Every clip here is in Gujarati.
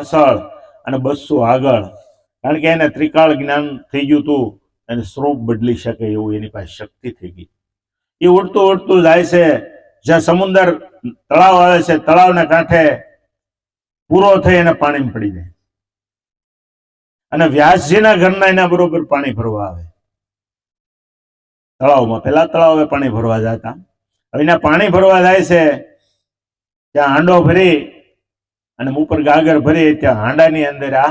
પાછળ અને બસો આગળ. કારણ કે એને ત્રિકાળ જ્ઞાન થઈ ગયું હતું અને સ્વરૂપ બદલી શકે એવું એની પાસે શક્તિ થઈ ગઈ. એ ઉડતું ઉડતું જાય છે, જ્યાં સમુદર તળાવ આવે છે, તળાવના કાંઠે પૂરો થઈ અને પાણીમાં પડી જાય. અને વ્યાસજીના ઘરના એના બરોબર પાણી ભરવા આવે. તળાવમાં પેલા તળાવે પાણી ભરવા જતા. હવે એના પાણી ભરવા જાય છે, ત્યાં હાંડો ભરી અને ઉપર ગાગર ભરે ત્યાં હાંડાની અંદર આ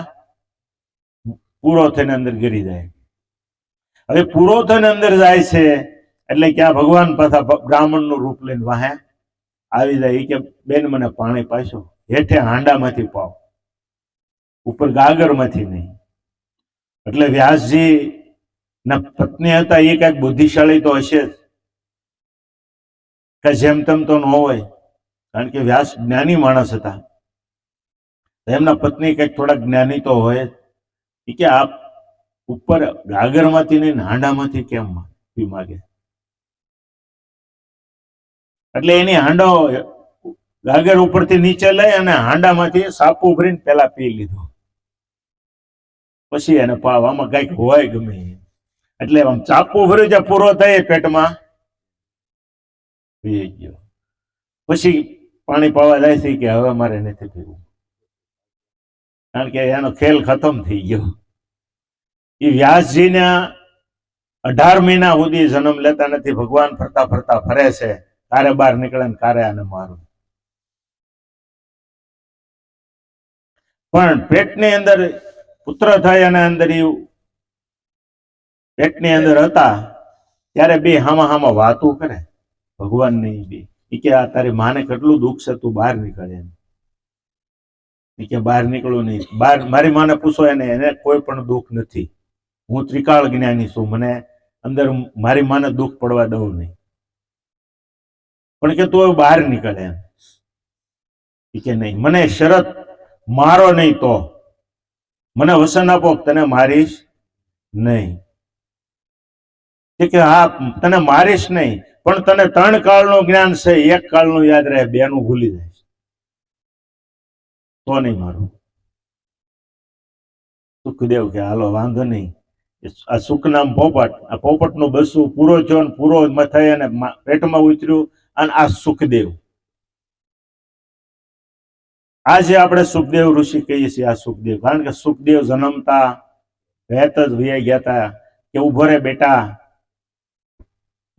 પૂરો થઈને અંદર ગરી જાય. હવે પૂરો થઈને અંદર જાય છે એટલે ક્યાં ભગવાન પાછા બ્રાહ્મણનું રૂપ લઈને વાહે. આવી જાય કે બેન મને પાણી પાછો. હેઠે હાંડામાંથી પાવ. ઉપર ગાગરમાંથી નહીં. એટલે વ્યાસજી ના પત્ની હતા, એ કંઈક બુદ્ધિશાળી તો હશે જ. કે જેમ તેમ તો ન હોય. કારણ કે વ્યાસ જ્ઞાની માણસ હતા. એમના પત્ની કંઈક થોડા જ્ઞાની તો હોય. કે આપ ઉપર ગાગરમાંથી ને હાંડામાંથી કેમ પી માગે. એટલે એની હાંડો ગાગર ઉપરથી નીચે લઈ અને હાંડામાંથી સાપુ ભરીને પેલા પી લીધો. પછી એને પાવ, આમાં કંઈક હોય ગમે એટલે આમ ચાપુ ભર્યું જે પૂરો થાય પેટમાં પી ગયો પછી પાણી પાવા જાય છે કે હવે મારે નથી પીવું કારણ કે એનો ખેલ ખતમ થઈ ગયો. એ વ્યાસજીના અઢાર મહિના સુધી જન્મ લેતા નથી, ભગવાન ફરતા ફરતા ફરે છે, કારે બહાર નીકળે ને કારે આને મારું. પણ પેટની અંદર પુત્ર થાય અને અંદર એ પેટની અંદર હતા, ત્યારે બે હામા હામા વાતો કરે. ભગવાનની બે. એ કે, આ તારી માને કેટલું દુઃખ છે, તું બહાર નીકળે એમ. કે બહાર નીકળો નહીં. બહાર મારી માને પૂછો એને એને કોઈ પણ દુઃખ નથી. હું ત્રિકાળ જ્ઞાની છું, મને અંદર મારી માને દુઃખ પડવા દઉં નહીં. પણ કે તું બહાર નીકળે એમ. કે નહીં. મને શરત મારો નહીં તો. મને વસન આપો તને મારીશ નહીં. કે હા, તને મારીશ નહીં. પણ તને ત્રણ કાળનું જ્ઞાન છે, એક કાળનું યાદ રહે બે નું ભૂલી જાય. તો નહીં મારું. સુખદેવ કે, હાલો, વાંધો નહીં. આ સુખ નામ પોપટ, આ પોપટનું બસું પૂરો થયો પૂરો મથાઈ અને પેટમાં ઉતર્યું અને આ સુખદેવ. આ આપણે સુખદેવ ઋષિ કહીએ છીએ આ સુખદેવ, કારણ કે સુખદેવ જન્મતા વહેત જ વૈયા ગયા હતા કે ઊભો રે બેટા.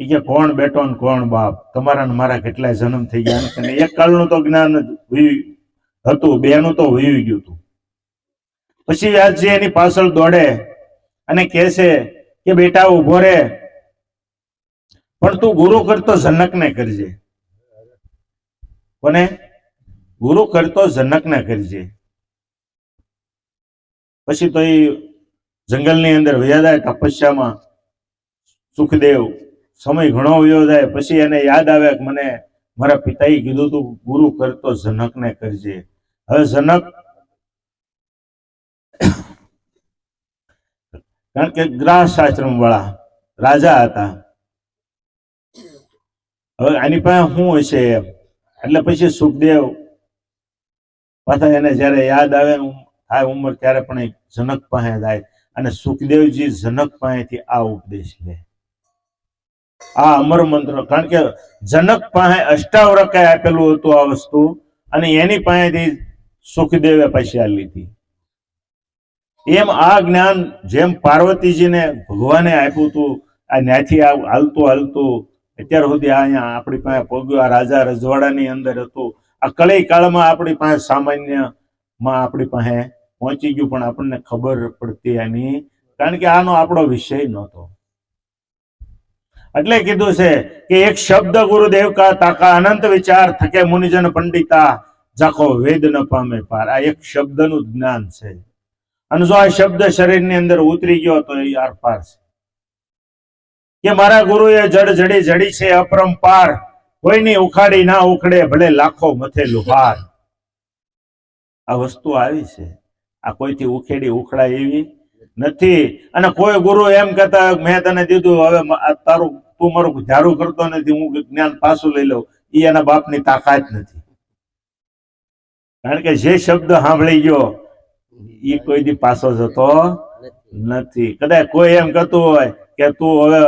ઈ કે, કોણ બેટો ને કોણ બાપ? તમારા ને મારા કેટલાય જન્મ થઈ ગયા અને એક કાળનું તો જ્ઞાન જ હતું, બેનું તો વહી ગયું હતું. પછી વ્યાસજી એની પાછળ દોડે અને કહે છે કે બેટા ઊભો રે, પણ તું ગુરુ કરતો જનકને કરજે. કોને? ગુરુ કરતો જનકને કરજે. પછી તો એ જંગલની અંદર વયા જાય, તપસ્યામાં સુખદેવ સમય ઘણો વયો જાય, પછી એને યાદ આવે કે મને મારા પિતાએ કીધું તું, ગુરુ કરતો જનકને કરજે. હવે જનક કારણ કે ગ્રાસ વાળા રાજા હતા. હવે આની પાસે શું હશે એટલે પછી સુખદેવ પાછા એને જયારે યાદ આવે થાય ઉંમર, ત્યારે પણ જનક પાસે જાય અને સુખદેવજી જનક પાસેથી આ ઉપદેશ લે. આ અમર મંત્ર. કારણ કે જનક પાસે અષ્ટાવક્રએ આપેલું હતું આ વસ્તુ અને એની પાસેથી સુખદેવે આ લીધી. એમ આ જ્ઞાન જેમ પાર્વતીજીને ભગવાને આપ્યું હતું, આ ન્યાથી હાલતું હાલતું, અત્યાર સુધી અહીંયા આપણી પાસે પગ્યું આ રાજા રજવાડાની અંદર હતું. આ કળી કાળમાં આપણી પાસે સામાન્યમાં આપણી પાસે પહોંચી ગયું, પણ આપણને ખબર પડતી એની કારણ કે આનો આપણો વિષય નહોતો. એટલે કીધું છે કે એક શબ્દ ગુરુદેવ કા અનંત વિચાર થકે મુનિજન પંડિતા જાખો વેદ ન પામે પાર. આ એક શબ્દનું જ્ઞાન છે. અને જો આ શબ્દ શરીરની અંદર ઉતરી ગયો તો એ આરપાર છે. કે મારા ગુરુએ જડ જડી જડી છે, અપરંપાર. કોઈની ઉખાડી ના ઉખડે, ભલે લાખો મથે લુહાર. આ વસ્તુ આવી છે. આ કોઈથી ઉખેડી ઉખડાય એવી? નથી. અને કોઈ ગુરુ એમ કહેતા મેં તને દીધું હવે તારું તું મારું ઝારું કરતો નથી હું જ્ઞાન પાછું લઈ લઉં. એ એના બાપની તાકાત નથી. કારણ કે જે શબ્દ સાંભળી ગયો એ કોઈ દી પાછો જતો નથી. કદાચ કોઈ એમ કહેતું હોય કે તું હવે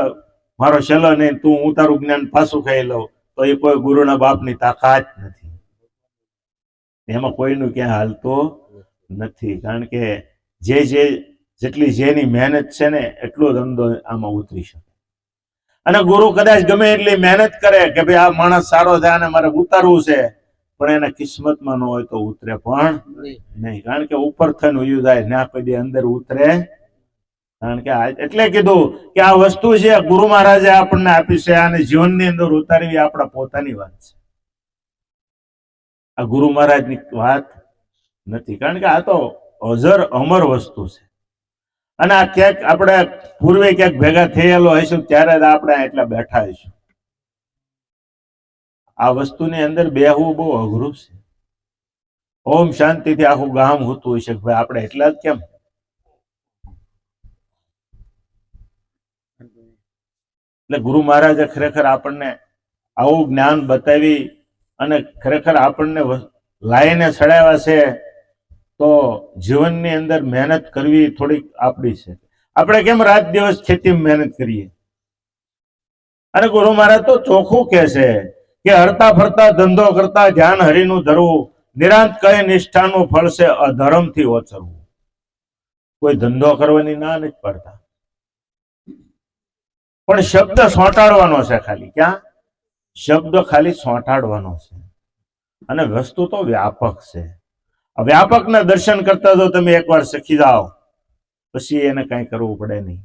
મારો છેલ્લો નહીં તું હું તારું જ્ઞાન પાછું ખાઈ લઉં. તો એ કોઈ ગુરુના બાપની તાકાત નથી. એમાં કોઈનું ક્યાં હાલતું નથી. કારણ કે જે જે જેટલી જેની મહેનત છે ને એટલો ધંધો આમાં ઉતરી શકે. અને ગુરુ કદાચ ગમે એટલી મહેનત કરે કે ભાઈ આ માણસ સારો થાય અને મારે ઉતારવું છે પણ એના કિસ્મતમાં ન હોય તો ઉતરે પણ નહીં. કારણ કે ઉપર થઈને ઉયું જાય ના કોઈ અંદર ઉતરે કારણ કે એટલે કીધું કે આ વસ્તુ છે ગુરુ મહારાજે આપણને આપી છે અને જીવનની અંદર ઉતારવી આપણા પોતાની વાત છે. આ ગુરુ મહારાજની વાત નથી. કારણ કે આ તો અજર અમર વસ્તુ છે. અને આ ક્યાંક આપણે પૂર્વે ક્યાંક ભેગા થયેલો હશું ત્યારે જ આપણે એટલા બેઠા હશું આ વસ્તુની અંદર બેહવું બહુ અઘરું છે. ઓમ શાંતિથી આખું ગામ હોતું હશે કે ભાઈ આપણે એટલા જ કેમ? એટલે ગુરુ મહારાજે ખરેખર આપણને આવું જ્ઞાન બતાવી અને ખરેખર આપણને લાઈને ચડાવ્યા છે તો જીવનની અંદર મહેનત કરવી થોડીક આપણી છે. આપણે કેમ રાત દિવસ ખેતીમાં મહેનત કરીએ? અને ગુરુ મહારાજ તો ચોખ્ખું કે છે કે હરતા ફરતા, ધંધો કરતા, ધ્યાન હરીનું ધરવું, નિરાંત કહે નિષ્ઠાનું ફળ છે, અધર્મથી ઓચરવું કોઈ ધંધો કરવાની ના નથી પડતા. પણ શબ્દ સોંટાડવાનો છે ખાલી. ક્યાં? શબ્દ ખાલી સોંટાડવાનો છે. અને વસ્તુ તો વ્યાપક છે. વ્યાપકના દર્શન કરતા જો તમે એકવાર શીખી જાઓ પછી એને કાંઈ કરવું પડે નહીં.